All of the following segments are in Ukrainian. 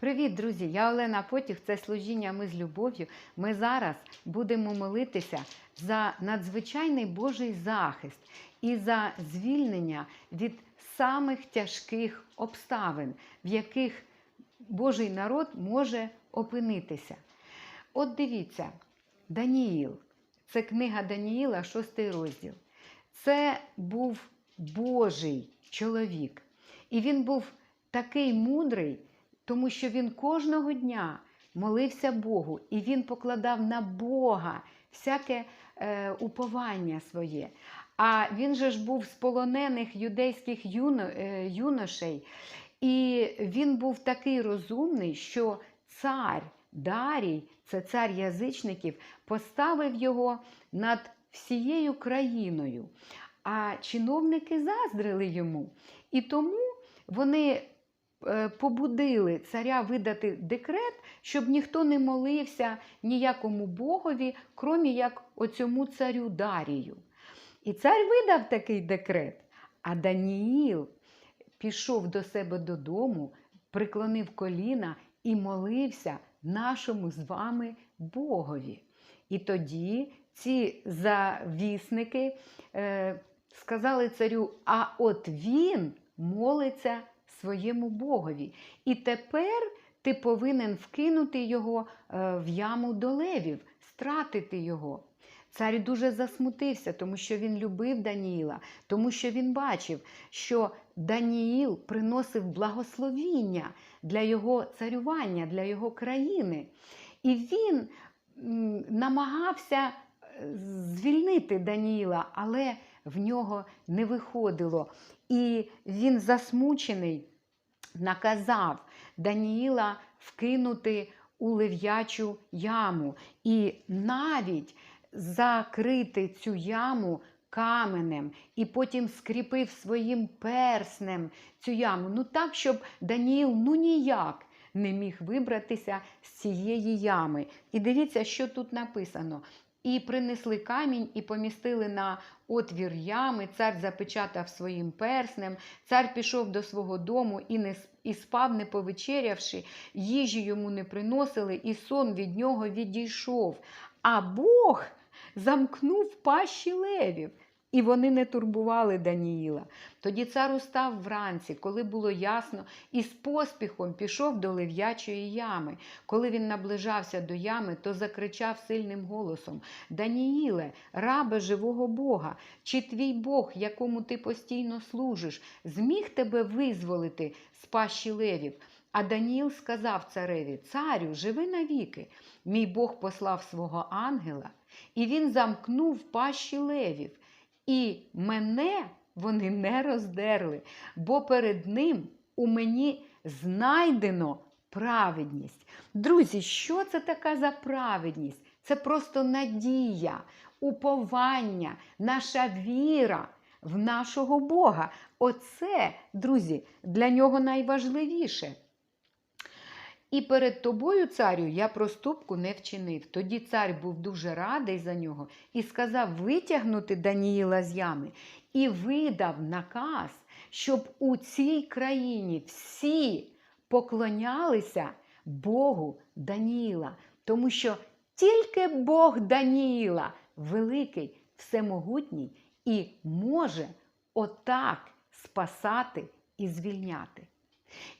Привіт, друзі! Я Олена Потіх. Це служіння Ми з любов'ю. Ми зараз будемо молитися за надзвичайний Божий захист і за звільнення від самих тяжких обставин, в яких Божий народ може опинитися. От дивіться, Даніїл, це книга Даніїла, шостий розділ. Це був Божий чоловік. І він був такий мудрий, тому що він кожного дня молився Богу, і він покладав на Бога всяке е, уповання своє. А він же ж був з полонених юдейських юно, е, юношей, і він був такий розумний, що цар Дарій, це цар язичників, поставив його над всією країною. А чиновники заздрили йому. І тому вони побудили царя видати декрет, щоб ніхто не молився ніякому богові, крім як оцьому царю Дарію. І цар видав такий декрет. А Даніїл пішов до себе додому, приклонив коліна і молився нашому з вами Богові. І тоді ці завісники е, сказали царю: а от він молиться своєму Богові. І тепер ти повинен вкинути його е, в яму до левів, стратити його. Цар дуже засмутився, тому що він любив Даніїла, тому що він бачив, що Даніїл приносив благословіння для його царювання, для його країни. І він намагався е, звільнити Даніїла, але в нього не виходило. І він засмучений наказав Даніїла вкинути у лев'ячу яму і навіть закрити цю яму каменем, і потім скріпив своїм перснем цю яму. Ну так, щоб Даніїл ну ніяк не міг вибратися з цієї ями. І дивіться, що тут написано. І принесли камінь, і помістили на отвір ями. Цар запечатав своїм перснем. Цар пішов до свого дому і не і спав, не повечерявши, їжі йому не приносили, і сон від нього відійшов. А Бог замкнув пащі левів. І вони не турбували Даніїла. Тоді цар устав вранці, коли було ясно, і з поспіхом пішов до лев'ячої ями. Коли він наближався до ями, то закричав сильним голосом: Даніїле, рабе живого Бога, чи твій Бог, якому ти постійно служиш, зміг тебе визволити з пащі левів? А Даніїл сказав цареві: Царю, живи навіки. Мій Бог послав свого ангела, і він замкнув пащі левів. І мене вони не роздерли, бо перед ним у мені знайдено праведність. Друзі, що це така за праведність? Це просто надія, уповання, наша віра в нашого Бога. Оце, друзі, для нього найважливіше. І перед тобою, царю, я проступку не вчинив. Тоді цар був дуже радий за нього і сказав витягнути Даніїла з ями, і видав наказ, щоб у цій країні всі поклонялися Богу Даніїла, тому що тільки Бог Даніїла великий, всемогутній і може отак спасати і звільняти.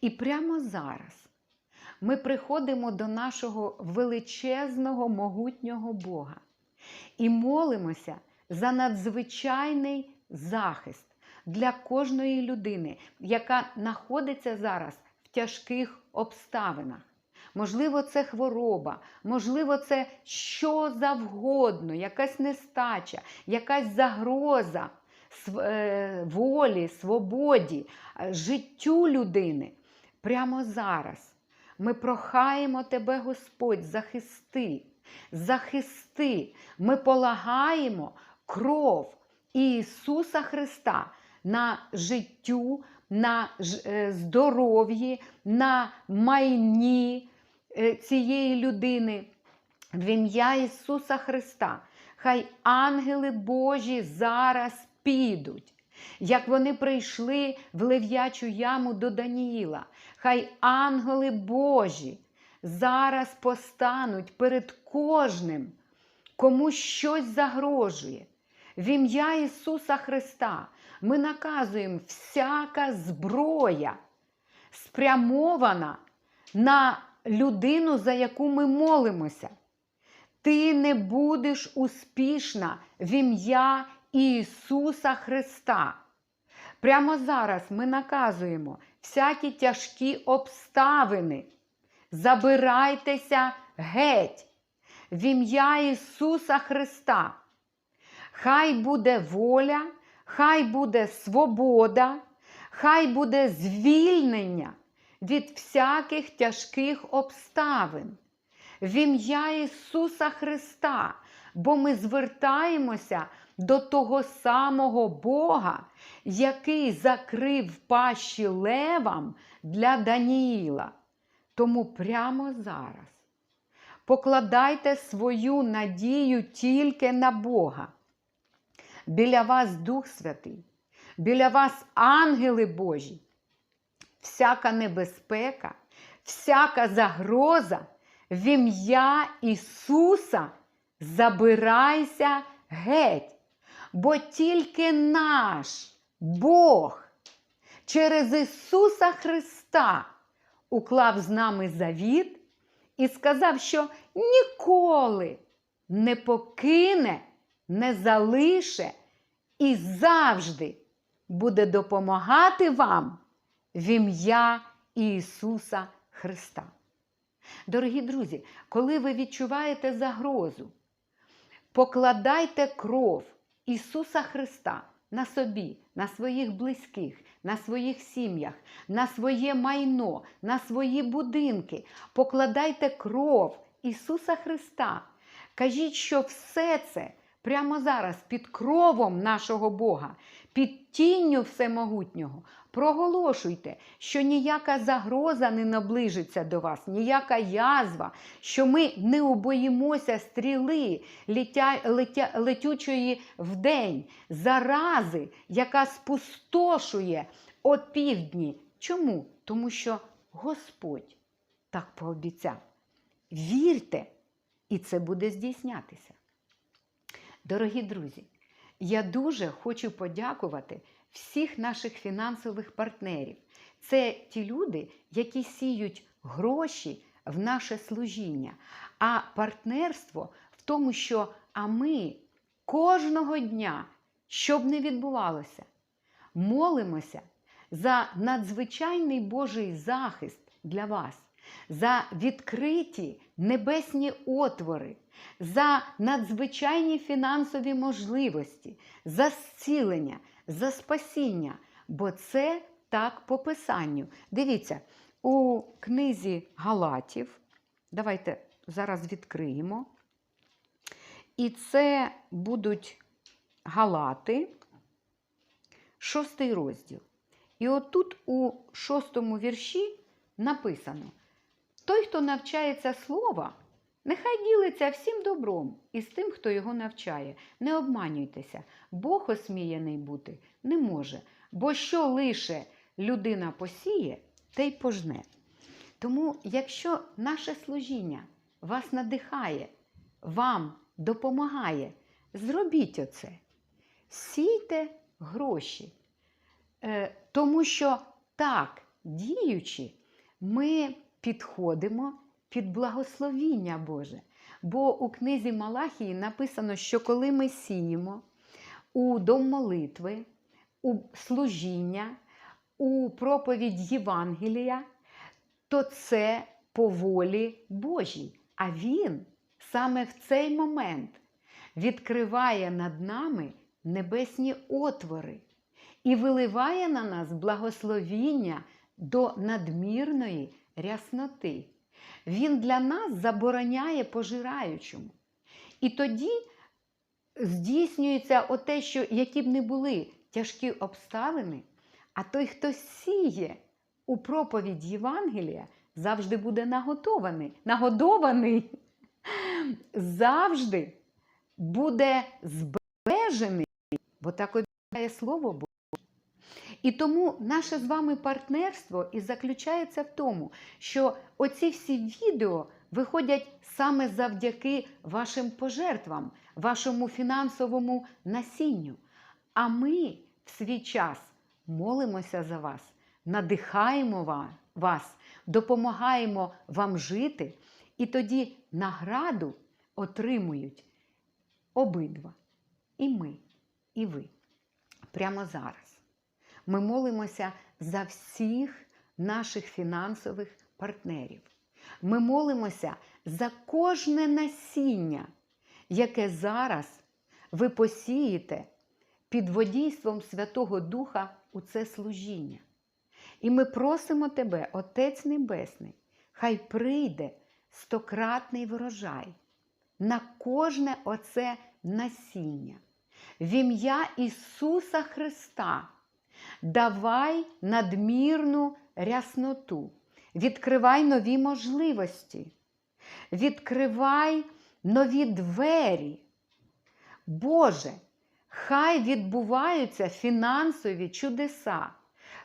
І прямо зараз ми приходимо до нашого величезного, могутнього Бога і молимося за надзвичайний захист для кожної людини, яка знаходиться зараз в тяжких обставинах. Можливо, це хвороба, можливо, це що завгодно, якась нестача, якась загроза е, волі, свободі, е, життю людини. Прямо зараз ми прохаємо Тебе, Господь, захисти, захисти. Ми полагаємо кров Ісуса Христа на життю, на е, здоров'ї, на майні е, цієї людини. В ім'я Ісуса Христа. Хай ангели Божі зараз підуть як вони прийшли в лев'ячу яму до Даніїла. Хай ангели Божі зараз постануть перед кожним, кому щось загрожує. В ім'я Ісуса Христа ми наказуємо всяка зброя спрямована на людину, за яку ми молимося. Ти не будеш успішна в ім'я Ісуса Христа. Прямо зараз ми наказуємо всякі тяжкі обставини. Забирайтеся геть в ім'я Ісуса Христа. Хай буде воля, хай буде свобода, хай буде звільнення від всяких тяжких обставин. В ім'я Ісуса Христа, бо ми звертаємося до того самого Бога, який закрив пащі левам для Даніїла. Тому прямо зараз покладайте свою надію тільки на Бога. Біля вас Дух Святий, біля вас ангели Божі, всяка небезпека, всяка загроза в ім'я Ісуса забирайся геть, бо тільки наш Бог через Ісуса Христа уклав з нами завіт і сказав, що ніколи не покине, не залише і завжди буде допомагати вам в ім'я Ісуса Христа. Дорогі друзі, коли ви відчуваєте загрозу, покладайте кров Ісуса Христа на собі, на своїх близьких, на своїх сім'ях, на своє майно, на свої будинки. Покладайте кров Ісуса Христа. Кажіть, що все це прямо зараз під кровом нашого Бога, під тінню Всемогутнього. Проголошуйте, що ніяка загроза не наближиться до вас, ніяка язва, що ми не убоїмося стріли летя, летя, летючої вдень, зарази, яка спустошує опівдні. Чому? Тому що Господь так пообіцяв. Вірте, і це буде здійснятися. Дорогі друзі, я дуже хочу подякувати всіх наших фінансових партнерів. Це ті люди, які сіють гроші в наше служіння. А партнерство в тому, що а ми кожного дня, що б не відбувалося, молимося за надзвичайний Божий захист для вас, за відкриті небесні отвори, за надзвичайні фінансові можливості, за зцілення, за спасіння. Бо це так по писанню. Дивіться, у книзі Галатів, давайте зараз відкриємо. І це будуть Галати, шостий розділ. І отут у шостому вірші написано: той, хто навчається слова, нехай ділиться всім добром і з тим, хто його навчає. Не обманюйтеся, Бог осміяний бути не може, бо що лише людина посіє, те й пожне. Тому, якщо наше служіння вас надихає, вам допомагає, зробіть оце. Сійте гроші. Е, Тому що так, діючи, ми підходимо під благословіння Боже. Бо у книзі Малахії написано, що коли ми сіємо у дом молитви, у служіння, у проповідь Євангелія, то це по волі Божій. А Він саме в цей момент відкриває над нами небесні отвори і виливає на нас благословіння до надмірної рясноти. Він для нас забороняє пожираючому. І тоді здійснюється оте, що які б не були тяжкі обставини, а той, хто сіє у проповідь Євангелія, завжди буде наготований, нагодований, завжди буде збережений, бо так обіцяє Слово. І тому наше з вами партнерство і заключається в тому, що оці всі відео виходять саме завдяки вашим пожертвам, вашому фінансовому насінню. А ми в свій час молимося за вас, надихаємо вас, допомагаємо вам жити, і тоді награду отримують обидва. І ми, і ви. Прямо зараз. Ми молимося за всіх наших фінансових партнерів. Ми молимося за кожне насіння, яке зараз ви посієте під водійством Святого Духа у це служіння. І ми просимо тебе, Отець Небесний, хай прийде стократний врожай на кожне оце насіння. В ім'я Ісуса Христа давай надмірну рясноту, відкривай нові можливості, відкривай нові двері. Боже, хай відбуваються фінансові чудеса.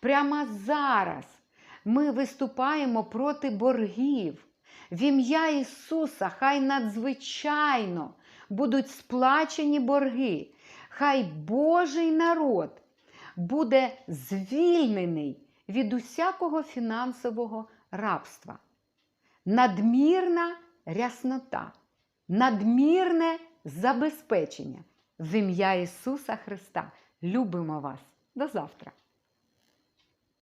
Прямо зараз ми виступаємо проти боргів. В ім'я Ісуса, хай надзвичайно будуть сплачені борги. Хай Божий народ буде звільнений від усякого фінансового рабства. Надмірна ряснота, надмірне забезпечення в ім'я Ісуса Христа. Любимо вас. До завтра!